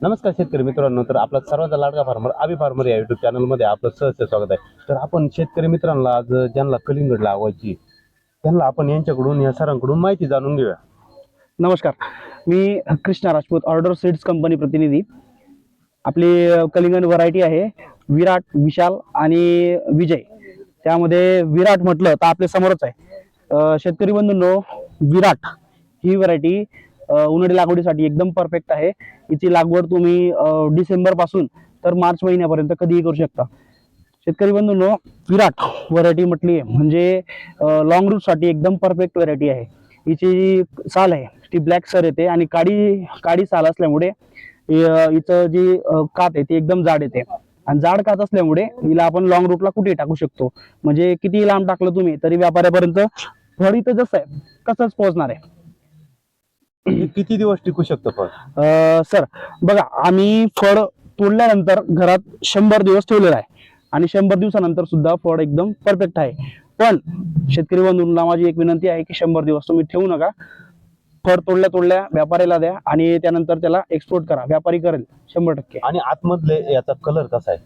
नमस्कार शेतकरी मित्रांनो तर आपला सर्वांचा लाडका फार्मर आबी फार्मर या युट्यूब चॅनलमध्ये आपलं सहस्य स्वागत आहे. तर आपण शेतकरी मित्रांना आज ज्यांना कलिंगड लावायची त्यांना आपण यांच्याकडून या सरांकडून माहिती जाणून घेऊया. नमस्कार. मी Krishna Rajput order seeds company प्रतिनिधी. आपली कलिंगड व्हरायटी आहे विराट विशाल आणि विजय. त्यामध्ये विराट म्हटलं तर आपल्या समोरच आहे. शेतकरी बंधूंनो विराट ही व्हरायटी उन्हाळी लागवडीसाठी एकदम परफेक्ट आहे. हिची लागवड तुम्ही डिसेंबरपासून तर मार्च महिन्यापर्यंत कधीही करू शकता. शेतकरी बंधूंनो विराट व्हरायटी म्हटली आहे. म्हणजे लॉंग रूटसाठी एकदम परफेक्ट व्हरायटी आहे. हिची जी साल आहे ती ब्लॅक सर येते आणि काडी काडी साल असल्यामुळे हिचं जी कात आहे ती एकदम जाड येते. आणि जाड कात असल्यामुळे हिला आपण लॉंग रूटला कुठेही टाकू शकतो. म्हणजे किती लांब टाकलं तुम्ही तरी व्यापाऱ्यापर्यंत फळ इथं जसं आहे कसंच पोहोचणार आहे. हे किती दिवस टिकू शकतं फळ? सर बघा आम्ही फळ तोडल्यानंतर घरात शंभर दिवस ठेवलेलं आहे. आणि शंभर दिवसानंतर सुद्धा फळ एकदम परफेक्ट आहे. पण शेतकरी बंधूंना माझी एक विनंती आहे की शंभर दिवस तुम्ही ठेवू नका. फळ तोडल्या तोडल्या व्यापाऱ्याला द्या आणि त्यानंतर त्याला एक्सपोर्ट करा. व्यापारी करेल शंभर टक्के. आणि आतमधले याचा कलर कसा आहे?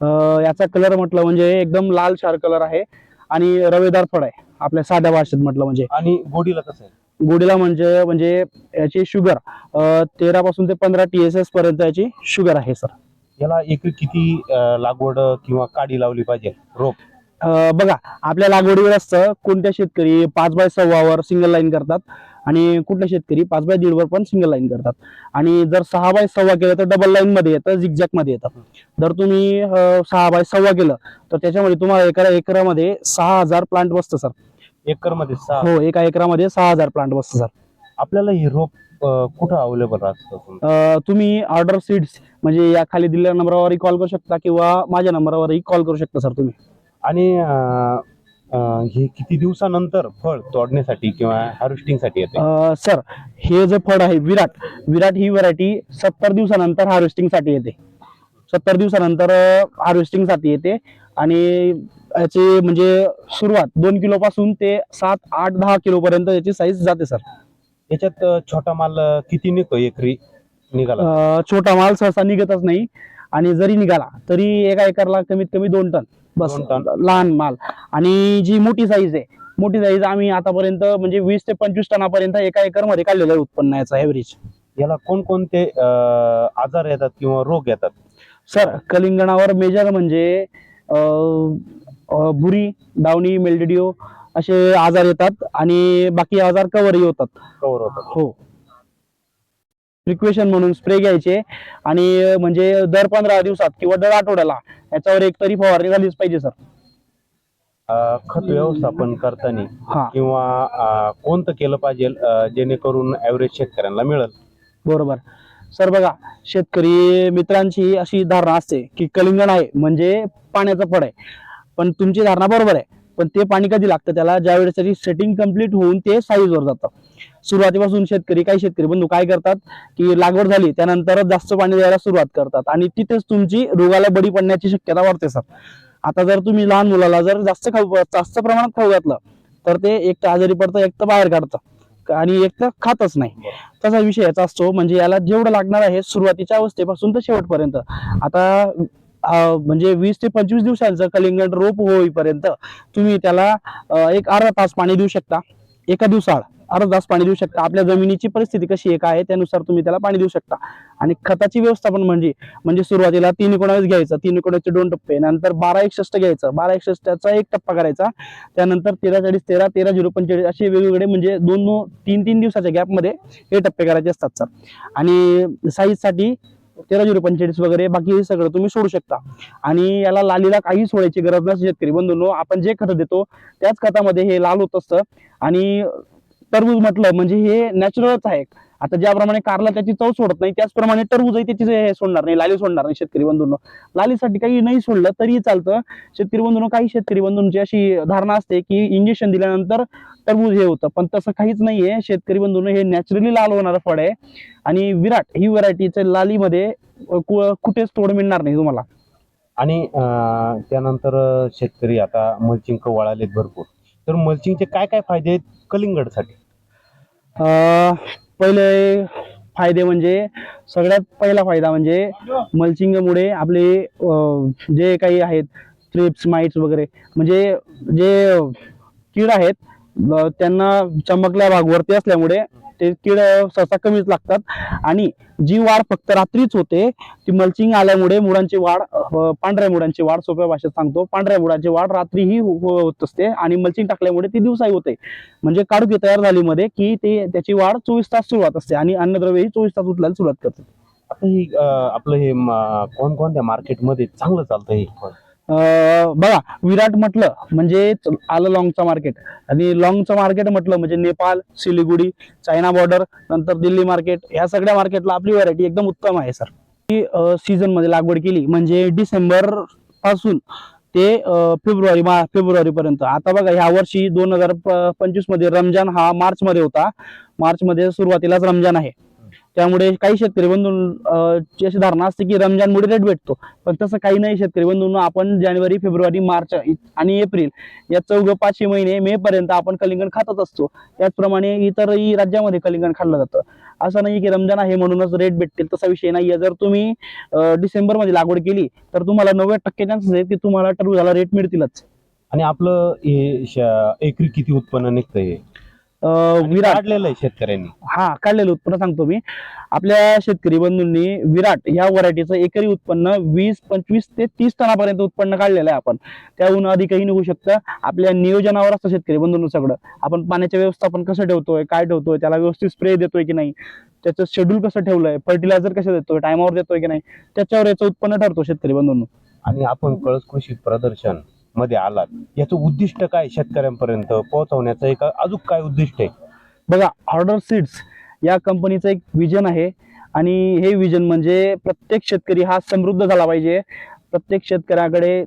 अ, याचा कलर म्हटलं म्हणजे एकदम लाल शार कलर आहे. आणि रवेदार फळ आहे. आपल्या साध्या भाषेत म्हटलं म्हणजे. आणि गोडीला कसं आहे? गोडीला म्हणजे म्हणजे याची शुगर तेरा पासून ते पंधरा टी एस एस पर्यंत याची शुगर आहे सर. याला एकरी किती लागवड किंवा काडी लावली पाहिजे? रोप. बघा आपल्या लागवडीवर असतं कोणत्या शेतकरी पाच बाय सव्वावर सिंगल लाईन करतात आणि कुठले शेतकरी पाच बाय दीडवर पण सिंगल लाईन करतात. आणि जर सहा बाय सव्वा केलं तर डबल लाईन मध्ये येतं झिकझॅकमध्ये येतं. जर तुम्ही सहा बाय सव्वा केलं तर त्याच्यामध्ये तुम्हाला एका एकरामध्ये सहा हजार प्लांट बसतं सर. एकरमध्ये सहा. हो एका एकरामध्ये सहा हजार प्लांट बसतं सर आपल्याला हे रोप अं, कुठं अवेलेबल असतं अ, तुम्ही ऑर्डर सीड्स म्हणजे या खाली दिलेल्या नंबरवरही कॉल करू शकता किंवा माझ्या नंबरवरही कॉल करू शकता सर तुम्ही. आणि अं, अं, हे किती दिवसानंतर फळ तोडण्यासाठी किंवा हार्वेस्टिंगसाठी येते? अ, सर हे जे फळ आहे विराट विराट ही व्हरायटी सत्तर दिवसानंतर हार्वेस्टिंगसाठी येते. सत्तर दिवसानंतर हार्वेस्टिंगसाठी येते आणि याची म्हणजे सुरुवात दोन किलो पासून ते सात आठ दहा किलो पर्यंत याची साईज जाते सर याच्यात छोटा माल किती निघतो एकरी निघाला? छोटा माल सहसा निघतच नाही. आणि जरी निघाला तरी एका एकरला कमीत कमी दोन टन. बस. लहान माल. आणि जी मोठी साईज आहे मोठी साईज आम्ही आतापर्यंत म्हणजे वीस ते पंचवीस टनापर्यंत एका एकरमध्ये काढलेलं आहे उत्पन्न याचा ऍव्हरेज याला कोणकोणते आजार येतात किंवा रोग येतात? सर कलिंगणावर मेजर म्हणजे भुरी डावणी मेल्डिडिओ असे आजार येतात आणि बाकी आजार कवरही होतात. कव्हर होतात. हो. प्रिक्वेशन म्हणून स्प्रे घ्यायचे आणि म्हणजे दर पंधरा दिवसात किंवा दर आठवड्याला याच्यावर एक तरी फवारणी झालीच पाहिजे सर. अं, खत व्यवस्थापन करताना हा. किंवा अं, कोणतं केलं पाहिजे अं, जेणेकरून ऍव्हरेज शेतकऱ्यांना मिळेल? बरोबर. सर बघा शेतकरी मित्रांची अशी धारणा असते की कलिंगण आहे म्हणजे पाण्याचं फळ आहे. पण तुमची धारणा बरोबर आहे. पण ते पाणी कधी लागतं त्याला? ज्यावेळेस त्याची सेटिंग कंप्लीट होऊन ते साईजवर जातं. सुरुवातीपासून शेतकरी काही शेतकरी बंधू काय करतात की लागवड झाली त्यानंतर जास्त पाणी द्यायला सुरुवात करतात. आणि तिथेच तुमची रोगाला बळी पडण्याची शक्यता वाढते सर. आता जर तुम्ही लहान मुलाला जर जास्त खाऊ जास्त प्रमाणात खाऊ घातलं तर ते एक तर आजारी पडतं एक तर बाहेर काढतं. आणि एक तर खातच नाही. तसा विषय याचा असतो म्हणजे याला जेवढं लागणार आहे सुरुवातीच्या अवस्थेपासून तर शेवटपर्यंत. आता म्हणजे वीस ते पंचवीस दिवसांचं कलिंगड रोप होईपर्यंत तुम्ही त्याला एक अर्धा तास पाणी देऊ शकता. एका दिवसाआड अर्धा तास पाणी देऊ शकता. आपल्या जमिनीची परिस्थिती कशी एक आहे त्यानुसार तुम्ही त्याला पाणी देऊ शकता. आणि खताची व्यवस्थापन म्हणजे म्हणजे सुरुवातीला तीन एकोणावीस घ्यायचं तीन एकोणावीसचे दोन टप्पे नंतर बारा एकसष्ट घ्यायचं. बारा एकसष्टचा एक टप्पा करायचा. त्यानंतर तेरा चाळीस तेरा तेरा झिरो पंचेचाळीस असे वेगवेगळे म्हणजे दोन तीन तीन दिवसाच्या गॅपमध्ये हे टप्पे करायचे असतात सर आणि साईजसाठी तेरा झिरो पंचेचाळीस वगैरे बाकी हे सगळं तुम्ही सोडू शकता. आणि याला लालीला काही सोडायची गरज नसते शेतकरी बंधूंनो. आपण जे खत देतो त्याच खतामध्ये हे लाल होत असतं. आणि टरबूज म्हटलं म्हणजे हे नॅचरलच आहे. आता ज्याप्रमाणे कारला त्याची चव सोडत नाही त्याचप्रमाणे टरबूजही त्याची हे सोडणार नाही लाली सोडणार नाही शेतकरी बंधूंनो. लालीसाठी काही नाही सोडलं तरीही चालतं. शेतकरी बंधूंनो काही शेतकरी बंधूंची अशी धारणा असते की इंजेक्शन दिल्यानंतर टरबूज हे होतं. पण तसं काहीच नाहीये. शेतकरी बंधूंनो हे नॅचरली लाल होणारं फळ आहे. आणि विराट ही व्हरायटीच्या लालीमध्ये कु- कुठेच तोड मिळणार नाही तुम्हाला. आणि त्यानंतर शेतकरी आता मल्चिंग वळालेत भरपूर. तर मल्चिंगचे काय काय फायदे आहेत कलिंगडसाठी? अ, पहिले फायदे म्हणजे सगळ्यात पहिला फायदा म्हणजे मल्चिंगमुळे आपले अं, जे काही आहेत ट्रिप्स माइट्स वगैरे म्हणजे जे कीड आहेत अं, त्यांना चमकल्या भागवरती असल्यामुळे ते कीड सहसा कमीच लागतात. आणि जी वाढ फक्त रात्रीच होते ती मल्चिंग आल्यामुळे मुळांची वाढ हो, पांढऱ्या मुळांची वाढ सोप्या भाषेत सांगतो. पांढऱ्या मुळांची वाढ रात्रीही हो, हो, होत असते आणि मल्चिंग टाकल्यामुळे ती दिवसाही होते. म्हणजे काडुकी तयार झाली मध्ये की ते त्याची वाढ चोवीस तास सुरुवात असते आणि अन्नद्रव्यही चोवीस तास उचलायला सुरुवात करते. आता ही आपलं हे कोणकोणत्या मार्केटमध्ये चांगलं चालतं हे? बघा विराट म्हटलं म्हणजे आलं लॉंगचं मार्केट आणि लॉंगचं मार्केट म्हटलं म्हणजे नेपाळ सिलिगुडी चायना बॉर्डर नंतर दिल्ली मार्केट या सगळ्या मार्केटला आपली व्हरायटी एकदम उत्तम आहे सर सीझनमध्ये लागवड केली. म्हणजे डिसेंबरपासून ते फेब्रुवारी मा फेब्रुवारी पर्यंत. आता बघा ह्या वर्षी दोन हजार पंचवीसमध्ये रमजान हा मार्च मध्ये होता. मार्च मध्ये सुरुवातीलाच रमजान आहे. त्यामुळे काही शेतकरी बंधूंची अशी धारणा असते की रमजानमुळे रेट भेटतो. पण तसं काही नाही शेतकरी बंधूंना आपण जानेवारी फेब्रुवारी मार्च आणि एप्रिल या चौघ पाचशे महिने मे पर्यंत आपण कलिंगण खातच असतो. त्याचप्रमाणे इतरही राज्यामध्ये कलिंगण खाल्लं जातं. असं नाही की रमजान आहे म्हणूनच रेट भेटतील तसा विषय नाही जर तुम्ही डिसेंबरमध्ये लागवड केली तर तुम्हाला नव्वद टक्के चान्सेस आहेत की तुम्हाला टरबूजाला रेट मिळतीलच. आणि आपलं हे एकरी किती उत्पन्न निघतं हे अं, आणि विराट. काढलेलं आहे शेतकऱ्यांनी. हा काढलेलं उत्पन्न सांगतो मी. आपल्या शेतकरी बंधूंनी विराट या व्हरायटीचं एकरी उत्पन्न वीस पंचवीस ते तीस टनापर्यंत उत्पन्न काढलेलं आहे आपण. त्याहून अधिकही निघू शकतं. आपल्या नियोजनावर असतं शेतकरी बंधूंनो सगळं. आपण पाण्याचे व्यवस्थापन कसं ठेवतोय काय ठेवतोय त्याला व्यवस्थित स्प्रे देतोय की नाही त्याचं शेड्यूल कसं ठेवलंय फर्टिलायझर कसं देतोय टायमावर देतोय की नाही त्याच्यावर याचं उत्पन्न ठरतो शेतकरी बंधूंनो. आणि आपण कळस कृषी प्रदर्शन. मध्ये आलात. याचं उद्दिष्ट काय शेतकऱ्यांपर्यंत पोहोचवण्याचं? एक अजून काय उद्दिष्ट आहे? बघा ऑर्डर सीड्स या कंपनीचं एक विजन आहे आणि हे विजन म्हणजे प्रत्येक शेतकरी हा समृद्ध झाला पाहिजे. प्रत्येक शेतकऱ्याकडे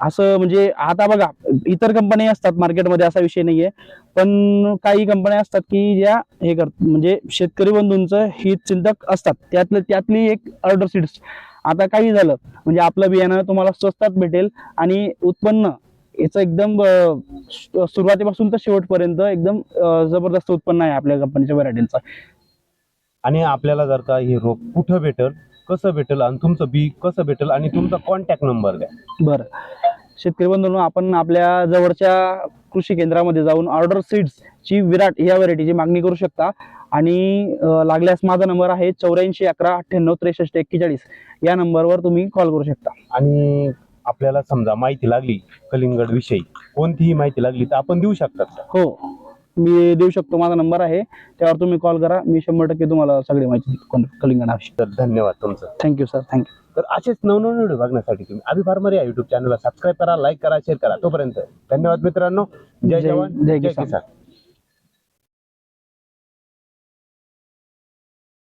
असं म्हणजे आता बघा इतर कंपन्या असतात मार्केटमध्ये असा विषय नाहीये. पण काही कंपन्या असतात की ज्या हे करत म्हणजे शेतकरी बंधूंचं हित चिंतक असतात. त्यातलं त्यातली एक ऑर्डर सीड्स आता काही झालं म्हणजे आपलं बियाणं तुम्हाला स्वस्तात भेटेल आणि उत्पन्न याचं एकदम सुरुवातीपासून तर शेवटपर्यंत एकदम जबरदस्त उत्पन्न आहे आपल्या कंपनीच्या व्हरायटींचं आणि आपल्याला जर का हे रोप कुठं भेटल कसं भेटल आणि तुमचं बी कसं भेटल आणि तुमचा कॉन्टॅक्ट नंबर द्या. बरं. शेतकरी बंधूंनो आपण आपल्या जवळच्या कृषी केंद्रामध्ये जाऊन ऑर्डर सीड्स ची विराट या व्हरायटीची मागणी करू शकता. आणि लागल्यास माझा नंबर आहे चौऱ्याऐंशी अकरा अठ्ठ्याण्णव त्रेसष्ट एक्केचाळीस. या नंबरवर तुम्ही कॉल करू शकता. आणि आपल्याला समजा माहिती लागली कलिंगड विषयी कोणतीही माहिती लागली तर आपण देऊ शकतात? हो मी देऊ शकतो. माझा नंबर आहे त्यावर तुम्ही कॉल करा. मी शंभर टक्के तुम्हाला सगळी माहिती कलिंगणाविषयी तर धन्यवाद तुमचं. थँक्यू सर थँक्यू तर असेच नवनवीन व्हिडिओ बघण्यासाठी तुम्ही अभि फार्मर या युट्यूब चॅनलला सबस्क्राईब करा लाईक करा शेअर करा. तोपर्यंत धन्यवाद मित्रांनो. जय जय- जवान जय. किसान.